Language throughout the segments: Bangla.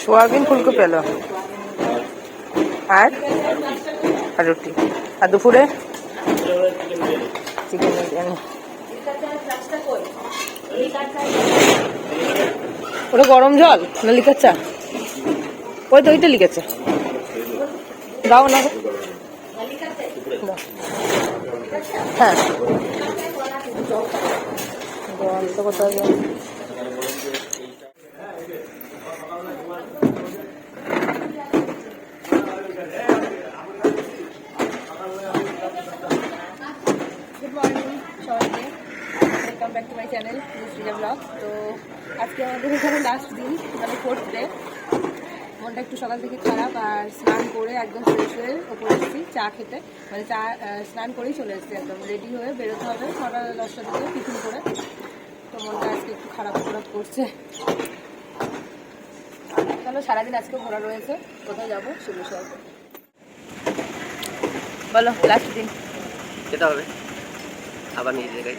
সোয়াবিন ফুলকপি এলো আর? আর রুটি। আর দুপুরে? চিকেন ওটা গরম জল না লিখার চা? ওই তো ওইটা লিখেছে দাও না। হ্যাঁ। জল তো? গুড মর্নিং সবাইকে চ্যানেল ব্লগ তো আজকে আমাদের এখানে লাস্ট দিন মানে ফোর্থ মনটা একটু সকাল থেকে খারাপ আর স্নান করে একদম ফ্রেশ হয়ে ওপরে এসেছি চা খেতে মানে চা স্নান করেই চলে এসেছি একদম রেডি হয়ে বেরোতে হবে ছটা দশটা থেকে টিফিন করে মনটা আজকে একটু খারাপ খারাপ করছে চলো সারাদিন আজকে ঘোরা রয়েছে। কোথায় যাব সে বিষয়ে বলো লাস্ট দিন। যেতে হবে। আবার নিজের জায়গায়।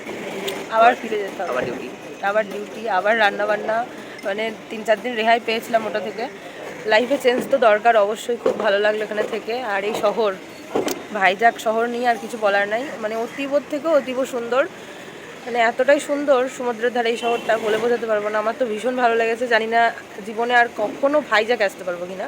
আবার ফিরে যেতে হবে। আবার ডিউটি আবার ডিউটি আবার রান্না বান্না মানে তিন চার দিন রেহাই পেয়েছিলাম ওটা থেকে। লাইফে চেঞ্জ তো দরকার অবশ্যই খুব ভালো লাগল এখানে থেকে। আর এই শহর ভাইজাক শহর নিয়ে আর কিছু বলার নাই। মানে অতীবর থেকেও অতীব সুন্দর। মানে এতটাই সুন্দর সমুদ্রের ধারে এই শহরটা বলে বোঝাতে পারব না। আমার তো ভীষণ ভালো লেগেছে। জানি না জীবনে আর কখনো ভাইজাগ আসতে পারব কিনা।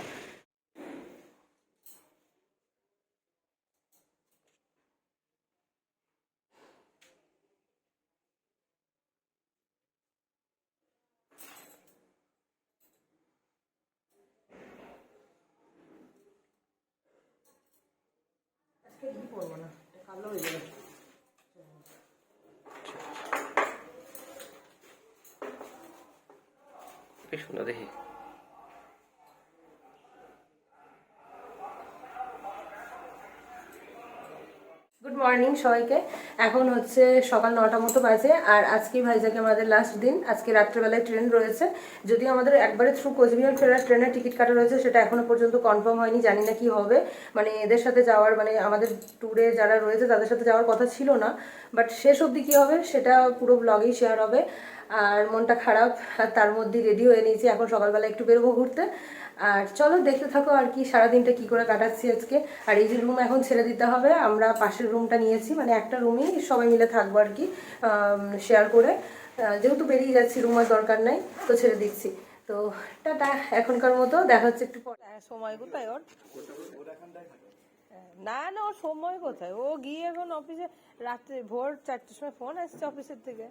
গুড মর্নিং সবাইকে। এখন হচ্ছে সকাল নটা মতো বাজে আর আজকেই ভাইজাকে আমাদের লাস্ট দিন, আজকে রাত্রেবেলায় ট্রেন রয়েছে। যদি আমাদের একবারে থ্রু কোচবিহার ফেরার ট্রেনের টিকিট কাটা রয়েছে, সেটা এখনও পর্যন্ত কনফার্ম হয়নি, জানি না কি হবে। মানে এদের সাথে যাওয়ার মানে আমাদের ট্যুরে যারা রয়েছে, তাদের সাথে যাওয়ার কথা ছিল না। বাট শেষ অবধি কী হবে, সেটা পুরো ব্লগেই শেয়ার হবে। আর মনটা খারাপ আর তার মধ্যে রেডি হয়ে নিয়েছি। এখন সকালবেলা একটু বেরোবো ঘুরতে। আর চলো দেখতে থাকো আর কি সারাদিনটা কি করে কাটাচ্ছি আজকে। আর এই যে রুম এখন ছেড়ে দিতে হবে আমরা পাশের রুমটা নিয়েছি মানে একটা রুমই সবাই মিলে থাকব আর কি শেয়ার করে। যেহেতু বেরিয়ে যাচ্ছি রুমের দরকার নাই তো ছেড়ে দিচ্ছি। তো টাটা এখনকার মতো দেখা হচ্ছে একটু পরে। হ্যাঁ, সময় কোথায় ওর? না না ওর সময় কোথায়? ও গিয়ে এখন অফিসে রাত্রে ভোর চারটের সময় ফোন আসছে অফিসের থেকে।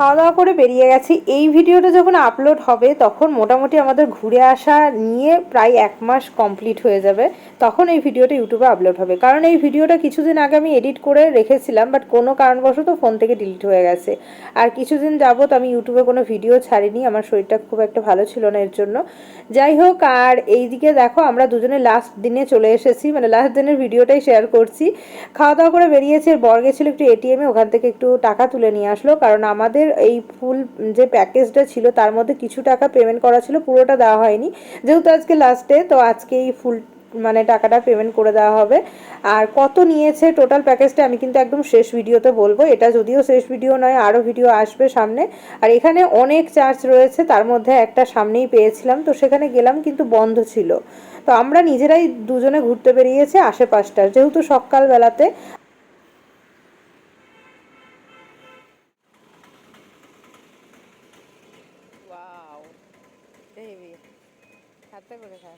খাওয়া দাওয়া করে বেরিয়ে গেছি। এই ভিডিওটা যখন আপলোড হবে, তখন মোটামুটি আমাদের ঘুরে আসা নিয়ে প্রায় এক মাস কমপ্লিট হয়ে যাবে। তখন এই ভিডিওটা ইউটিউবে আপলোড হবে। কারণ এই ভিডিওটা কিছুদিন আগে আমি এডিট করে রেখেছিলাম বাট কোনো কারণবশত ফোন থেকে ডিলিট হয়ে গেছে। আর কিছুদিন যাবত আমি ইউটিউবে কোনো ভিডিও ছাড়িনি। আমার শরীরটা খুব একটা ভালো ছিল না এর জন্য। যাই হোক, আর এইদিকে দেখো, আমরা দুজনে লাস্ট দিনে চলে এসেছি। মানে লাস্ট দিনের ভিডিওটাই শেয়ার করছি। খাওয়া দাওয়া করে বেরিয়েছে। বর গেছিল একটু এটিএমে ওখান থেকে একটু টাকা তুলে নিয়ে আসলো। কারণ আমাদের এই ফুল যে প্যাকেজটা ছিল, তার মধ্যে কিছু টাকা পেমেন্ট করা ছিল, পুরোটা দেওয়া হয়নি। যেহেতু আজকে লাস্টে তো আজকে এই ফুল মানে টাকাটা পেমেন্ট করে দেওয়া হবে। আর কত নিয়েছে টোটাল প্যাকেজটা আমি কিন্তু একদম শেষ ভিডিওতে বলব। এটা যদিও শেষ ভিডিও নয় আরও ভিডিও আসবে সামনে। আর এখানে অনেক চার্জ রয়েছে, তার মধ্যে একটা সামনেই পেয়েছিলাম, তো সেখানে গেলাম কিন্তু বন্ধ ছিল। তো আমরা নিজেরাই দুজনে ঘুরতে বেরিয়েছি আশেপাশটা যেহেতু সকালবেলাতে হেভি হাতে করে খা।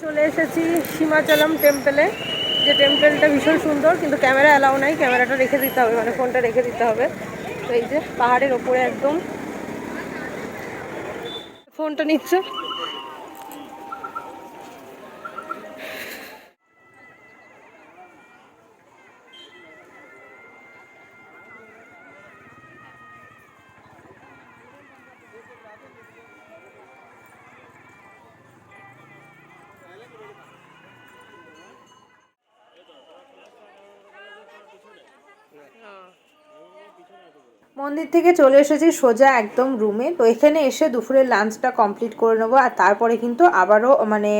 চলে এসেছি সীমাচলম টেম্পলে। যে টেম্পলটা ভীষণ সুন্দর, কিন্তু ক্যামেরা অ্যালাউ নাই। ক্যামেরাটা রেখে দিতে হবে মানে ফোনটা রেখে দিতে হবে। তো এই যে পাহাড়ের ওপরে একদম। ফোনটা নিচ্ছে। মন্দির থেকে চলে এসেছি সোজা একদম রুমে তো এখানে এসে দুপুরের লাঞ্চটা কমপ্লিট করে নেব আর তারপরে কিন্তু আবারও মানে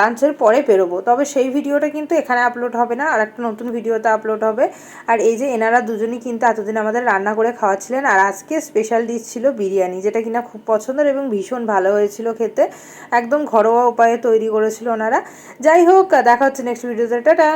লাঞ্চের পরে বেরোবো। তবে সেই ভিডিওটা কিন্তু এখানে আপলোড হবে না আর একটা নতুন ভিডিওতে আপলোড হবে। আর এই যে এনারা দুজনই কিন্তু এতদিন আমাদের রান্না করে খাওয়াচ্ছিলেন, আর আজকে স্পেশাল ডিশ ছিল বিরিয়ানি, যেটা কিনা খুব পছন্দের এবং ভীষণ ভালো হয়েছিল খেতে। একদম ঘরোয়া উপায়ে তৈরি করেছিল ওনারা। যাই হোক, দেখা হচ্ছে নেক্সট ভিডিওতে টাটা!